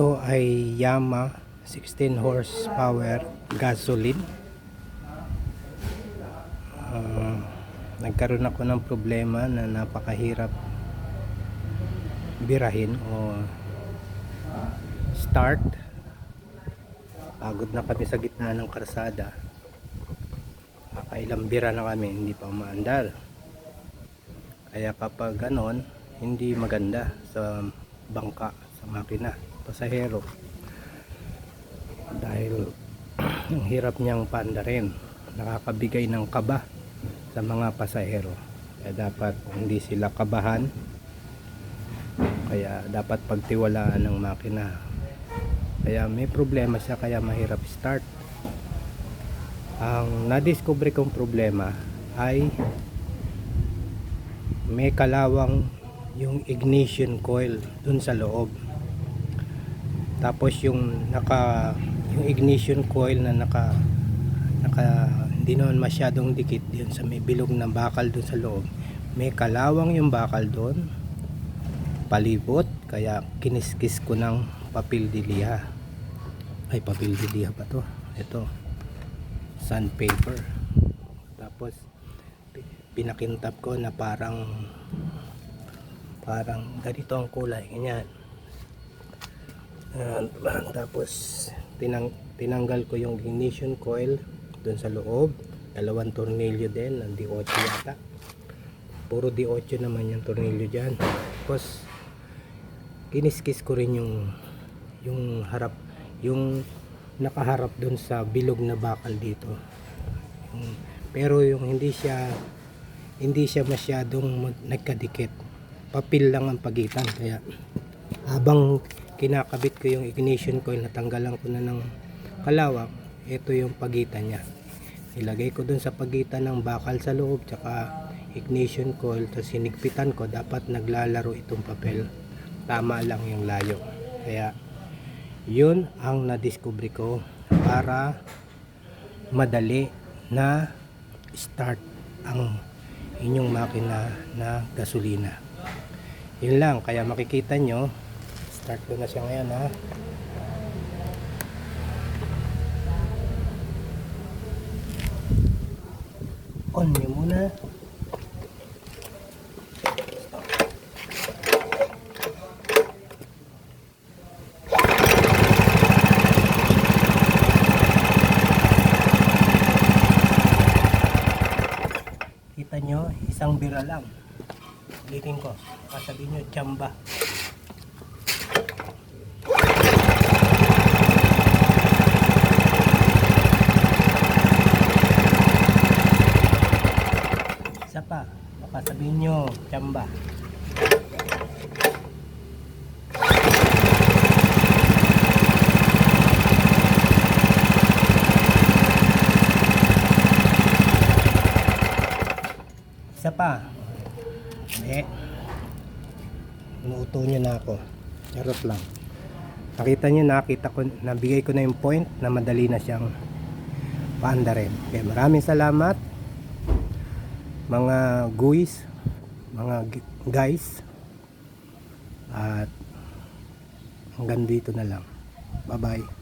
Ito ay Yama 16 horsepower gasoline. Ah, nagkaroon ako ng problema na napakahirap birahin o start. Pagod na kami sa gitna ng karsada. Kakailang bira na kami, hindi pa umaandar. Kaya kapag ganon, hindi maganda sa bangka, sa makina, pasahero. Dahil ang hirap niyang paandarin, nakakabigay ng kaba sa mga pasahero. Kaya dapat hindi sila kabahan. Kaya dapat pagtiwalaan ng makina. Kaya may problema siya kaya mahirap start. Ang nadiscover kong problema ay may kalawang yung ignition coil dun sa loob. Tapos yung naka yung ignition coil na naka naka hindi naman masyadong dikit dun sa may bilog na bakal dun sa loob. May kalawang yung bakal doon. Palibot kaya kiniskis ko ng papel diliha. Ay papel diliha pa to. Ito. Sandpaper. Tapos pi- pinakintap ko na parang parang ganito ang kulay ganyan Ayan, tapos tinang, tinanggal ko yung ignition coil dun sa loob. Dalawang tornilyo din ng D8 yata. Puro D8 naman yung tornilyo dyan. Tapos kiniskis ko rin yung yung harap yung nakaharap dun sa bilog na bakal dito. Pero yung hindi siya hindi siya masyadong nagkadikit. Papel lang ang pagitan kaya habang kinakabit ko yung ignition coil natanggalan ko na ng kalawang ito yung pagitan niya. Ilagay ko dun sa pagitan ng bakal sa loob tsaka ignition coil tapos sinigpitan ko dapat naglalaro itong papel. Tama lang yung layo. Kaya yun ang nadiscover ko para madali na start ang inyong makina na gasolina. Yun lang kaya makikita nyo start ko na siya ngayon ha? On nyo muna. Kita nyo isang bira lang. Ulitin ko kasabihin nyo chamba isa pa baka sabihin nyo chamba. Isa pa. Hindi. Inuuto nyo na ako. Charot lang. Nakita nyo nakita ko nabigay ko na yung point na madali na siyang paanda rin kaya maraming salamat mga guys mga guys. At hanggang dito na lang. Bye bye